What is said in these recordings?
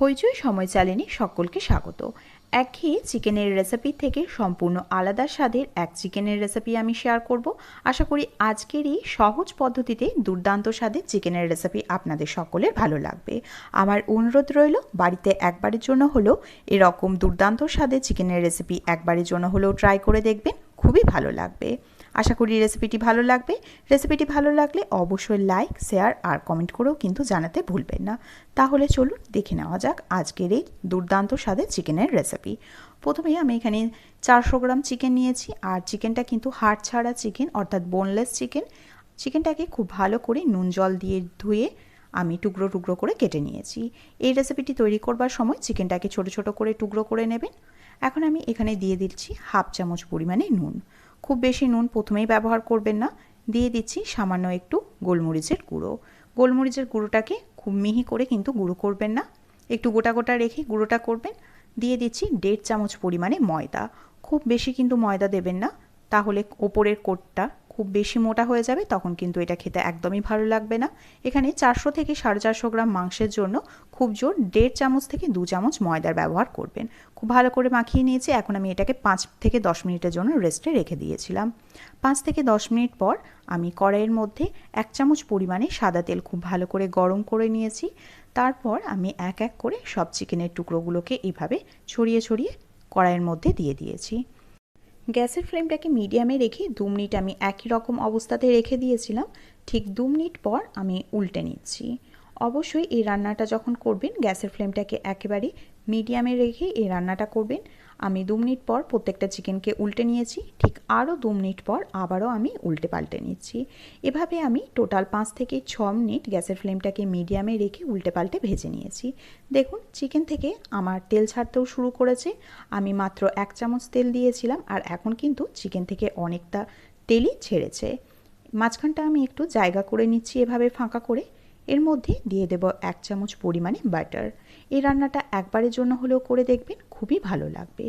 হইচই সময় চ্যানেলে সকলকে স্বাগত। একঘেয়ে চিকেনের রেসিপি থেকে সম্পূর্ণ আলাদা স্বাদের এক চিকেনের রেসিপি আমি শেয়ার করব। আশা করি আজকের এই সহজ পদ্ধতিতে দুর্দান্ত স্বাদের চিকেনের রেসিপি আপনাদের সকলের ভালো লাগবে। আমার অনুরোধ রইল, বাড়িতে একবারের জন্য হলেও এরকম দুর্দান্ত স্বাদের চিকেনের রেসিপি একবারের জন্য হলেও ট্রাই করে দেখবেন, খুবই ভালো লাগবে। আশা করি রেসিপিটি ভালো লাগবে। রেসিপিটি ভালো লাগলে অবশ্যই লাইক শেয়ার আর কমেন্ট করেও কিন্তু জানাতে ভুলবেন না। তাহলে চলুন দেখে নেওয়া যাক আজকের এই দুর্দান্ত স্বাদের চিকেনের রেসিপি প্রথমেই আমি এখানে চারশো গ্রাম চিকেন নিয়েছি আর চিকেনটা কিন্তু হাড় ছাড়া চিকেন অর্থাৎ বোনলেস চিকেন চিকেনটাকে খুব ভালো করে নুন জল দিয়ে ধুয়ে আমি টুকরো টুকরো করে কেটে নিয়েছি। এই রেসিপিটি তৈরি করবার সময় চিকেনটাকে ছোট ছোট করে টুকরো করে নেবেন। এখন আমি এখানে দিয়ে দিচ্ছি হাফ চামচ পরিমাণে নুন। খুব বেশি নুন প্রথমেই ব্যবহার করবেন না। দিয়ে দিচ্ছি সামান্য একটু গোলমরিচের গুঁড়ো। গোলমরিচের গুঁড়োটাকে খুব মিহি করে কিন্তু গুঁড়ো করবেন না। একটু গোটা গোটা রেখে গুঁড়োটা করবেন। দিয়ে দিচ্ছি দেড় চামচ পরিমাণে ময়দা। খুব বেশি কিন্তু ময়দা দেবেন না। তাহলে ওপরের কোটটা খুব বেশি মোটা হয়ে যাবে, তখন কিন্তু এটা খেতে একদমই ভালো লাগবে না। এখানে চারশো থেকে সাড়ে চারশো গ্রাম মাংসের জন্য খুব জোর দেড় চামচ থেকে দু চামচ ময়দার ব্যবহার করবেন। খুব ভালো করে মাখিয়ে নিয়েছি, এখন আমি এটাকে পাঁচ থেকে দশ মিনিটের জন্য রেস্টে রেখে দিয়েছিলাম। পাঁচ থেকে দশ মিনিট পর আমি কড়াইয়ের মধ্যে এক চামচ পরিমাণে সাদা তেল খুব ভালো করে গরম করে নিয়েছি। তারপর আমি এক এক করে সব চিকেনের টুকরোগুলোকে এইভাবে ছড়িয়ে ছড়িয়ে কড়াইয়ের মধ্যে দিয়ে দিয়েছি। গ্যাসের ফ্লেমটাকে মিডিয়ামে রেখে দু মিনিট আমি একই রকম অবস্থাতে রেখে দিয়েছিলাম। ঠিক দু মিনিট পর আমি উল্টে নিচ্ছি। অবশ্যই এই রান্নাটা যখন করবেন, গ্যাসের ফ্লেমটাকে একেবারে মিডিয়ামে রেখে এই রান্নাটা করবেন। আমি দু মিনিট পর প্রত্যেকটা চিকেনকে উল্টে নিয়েছি, ঠিক আরও দু মিনিট পর আবারও আমি উল্টে পাল্টে নিচ্ছি। এভাবে আমি টোটাল পাঁচ থেকে ছ মিনিট গ্যাসের ফ্লেমটাকে মিডিয়ামে রেখে উল্টে পাল্টে ভেজে নিয়েছি। দেখুন, চিকেন থেকে আমার তেল ছাড়তেও শুরু করেছে। আমি মাত্র এক চামচ তেল দিয়েছিলাম আর এখন কিন্তু চিকেন থেকে অনেকটা তেলই ছেড়েছে। মাঝখানটা আমি একটু জায়গা করে নিচ্ছি এভাবে ফাঁকা করে। এর মধ্যে দিয়ে দেব এক চামচ পরিমাণে বাটার। এই রান্নাটা একবারের জন্য হলেও করে দেখবেন খুবই ভালো লাগবে।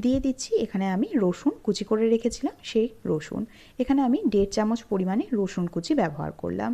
দিয়ে দিচ্ছি এখানে আমি রসুন কুচি করে রেখেছিলাম, সেই রসুন। এখানে আমি দেড় চামচ পরিমাণে রসুন কুচি ব্যবহার করলাম।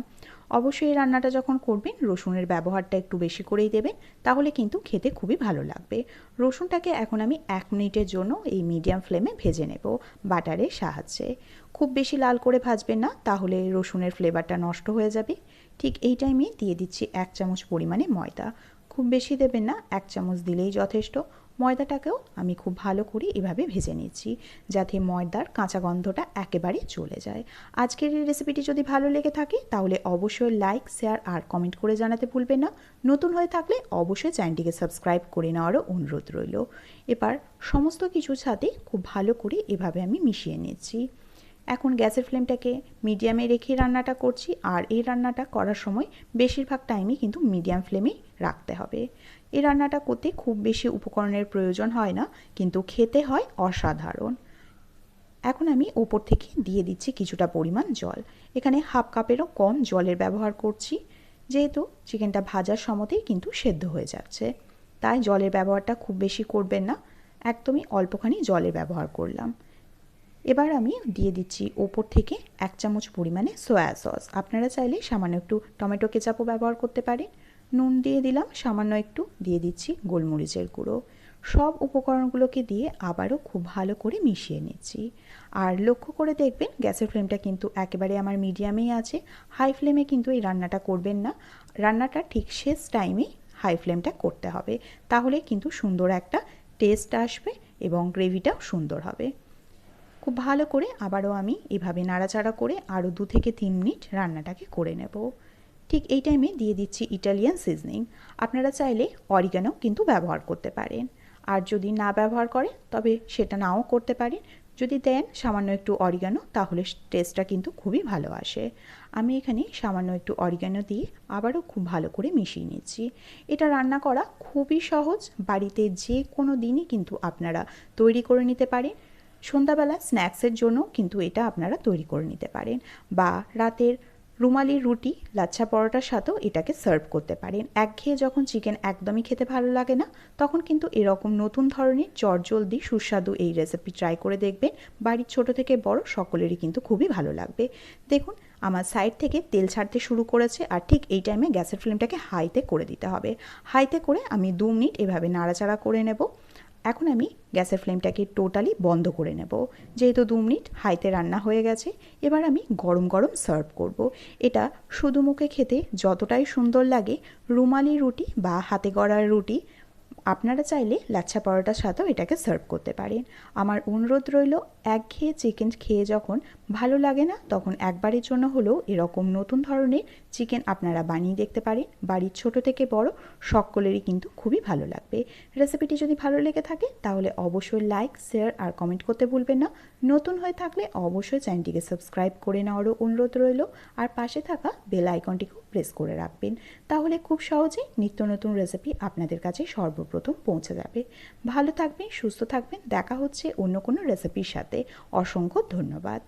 অবশ্যই রান্নাটা যখন করবেন, রসুনের ব্যবহারটা একটু বেশি করেই দেবেন, তাহলে কিন্তু খেতে খুবই ভালো লাগবে। রসুনটাকে এখন আমি এক মিনিটের জন্য এই মিডিয়াম ফ্লেমে ভেজে নেব বাটারের সাহায্যে। খুব বেশি লাল করে ভাজবেন না, তাহলে রসুনের ফ্লেভারটা নষ্ট হয়ে যাবে। ঠিক এই টাইমে দিয়ে দিচ্ছি এক চামচ পরিমাণে ময়দা। খুব বেশি দেবেন না, এক চামচ দিলেই যথেষ্ট। ময়দাটাকেও আমি খুব ভালো করে এভাবে ভেজে নিচ্ছি যাতে ময়দার কাঁচা গন্ধটা একেবারে চলে যায়। আজকের এই রেসিপিটি যদি ভালো লেগে থাকে, তাহলে অবশ্যই লাইক শেয়ার আর কমেন্ট করে জানাতে ভুলবেন না। নতুন হয়ে থাকলে অবশ্যই চ্যানেলটিকে সাবস্ক্রাইব করে নেওয়ারও অনুরোধ রইল। এবার সমস্ত কিছুর সাথে খুব ভালো করে এভাবে আমি মিশিয়ে নিচ্ছি এখন গ্যাসের ফ্লেমটাকে মিডিয়ামে রেখে রান্নাটা করছি, আর এই রান্নাটা করার সময় বেশিরভাগ টাইমই কিন্তু মিডিয়াম ফ্লেমেই রাখতে হবে। এই রান্নাটা করতে খুব বেশি উপকরণের প্রয়োজন হয় না, কিন্তু খেতে হয় অসাধারণ। এখন আমি ওপর থেকে দিয়ে দিচ্ছি কিছুটা পরিমাণ জল। এখানে হাফ কাপেরও কম জলের ব্যবহার করছি, যেহেতু চিকেনটা ভাজার সময়তেই কিন্তু সেদ্ধ হয়ে যাচ্ছে। তাই জলের ব্যবহারটা খুব বেশি করবেন না, একদমই অল্পখানি জলের ব্যবহার করলাম। এবার আমি দিয়ে দিচ্ছি ওপর থেকে এক চামচ পরিমাণে সয়া সস। আপনারা চাইলে সামান্য একটু টমেটো কেচাপও ব্যবহার করতে পারেন। নুন দিয়ে দিলাম, সামান্য একটু দিয়ে দিচ্ছি গোলমরিচের গুঁড়ো। সব উপকরণগুলোকে দিয়ে আবারও খুব ভালো করে মিশিয়ে নিচ্ছি। আর লক্ষ্য করে দেখবেন, গ্যাসের ফ্লেমটা কিন্তু একেবারে আমার মিডিয়ামেই আছে। হাই ফ্লেমে কিন্তু এই রান্নাটা করবেন না। রান্নাটা ঠিক শেষ টাইমেই হাই ফ্লেমটা করতে হবে। তাহলে কিন্তু সুন্দর একটা টেস্ট আসবে এবং গ্রেভিটাও সুন্দর হবে। খুব ভালো করে আবারও আমি এভাবে নাড়াচাড়া করে আরও দু থেকে তিন মিনিট রান্নাটাকে করে নেব। ঠিক এই টাইমে দিয়ে দিচ্ছি ইটালিয়ান সিজনিং আপনারা চাইলে অরিগানো কিন্তু ব্যবহার করতে পারেন। আর যদি না ব্যবহার করেন তবে সেটা নাও করতে পারেন। যদি দেন সামান্য একটু অরিগানো তাহলে টেস্টটা কিন্তু খুবই ভালো আসে। আমি এখানে সামান্য একটু অরিগানো দিয়ে আবারও খুব ভালো করে মিশিয়ে নিচ্ছি। এটা রান্না করা খুবই সহজ। বাড়িতে যে কোনো দিনই কিন্তু আপনারা তৈরি করে নিতে পারেন। সন্ধ্যাবেলা স্ন্যাক্সের জন্য কিন্তু এটা আপনারা তৈরি করে নিতে পারেন। বা রাতের রুমালি, রুটি, লাচ্ছা পরোটার সাথেও এটাকে সার্ভ করতে পারেন। একঘেয়ে যখন চিকেন একদমই খেতে ভালো লাগে না, তখন কিন্তু এরকম নতুন ধরনের চটজলদি সুস্বাদু এই রেসিপি ট্রাই করে দেখবেন। বাড়ির ছোট থেকে বড় সকলেরই কিন্তু খুবই ভালো লাগবে। দেখুন, আমার সাইড থেকে তেল ছাড়তে শুরু করেছে আর ঠিক এই টাইমে গ্যাসের ফ্লেমটাকে হাইতে করে দিতে হবে। হাইতে করে আমি দু মিনিট এভাবে নাড়াচাড়া করে নেব। এখন আমি গ্যাসের ফ্লেমটাকে টোটালি বন্ধ করে নেব যেহেতু দু মিনিট হাইতে রান্না হয়ে গেছে, এবার আমি গরম গরম সার্ভ করব। এটা শুধু মুখে খেতে যতটাই সুন্দর লাগে, রুমালি রুটি বা হাতে গড়ার রুটি, আপনারা চাইলে লাচ্ছা পরোটার সাথেও এটাকে সার্ভ করতে পারেন আমার অনুরোধ রইল, একঘেয়ে চিকেন খেয়ে যখন ভালো লাগে না, তখন একবারের জন্য হলেও এরকম নতুন ধরনের চিকেন আপনারা বানিয়ে দেখতে পারেন। বাড়ির ছোট থেকে বড় সকলেরই কিন্তু খুবই ভালো লাগবে। রেসিপিটি যদি ভালো লেগে থাকে, তাহলে অবশ্যই লাইক, শেয়ার আর কমেন্ট করতে ভুলবেন না। নতুন হয়ে থাকলে অবশ্যই চ্যানেলটিকে সাবস্ক্রাইব করে নেওয়ারও অনুরোধ রইল আর পাশে থাকা বেল আইকনটিকেও প্রেস করে রাখবেন। তাহলে খুব সহজেই নিত্য নতুন রেসিপি আপনাদের কাছে সর্বপ্রথম পৌঁছে যাবে। ভালো থাকবেন, সুস্থ থাকবেন, দেখা হচ্ছে অন্য কোনো রেসিপির সাথে। অসংখ্য ধন্যবাদ।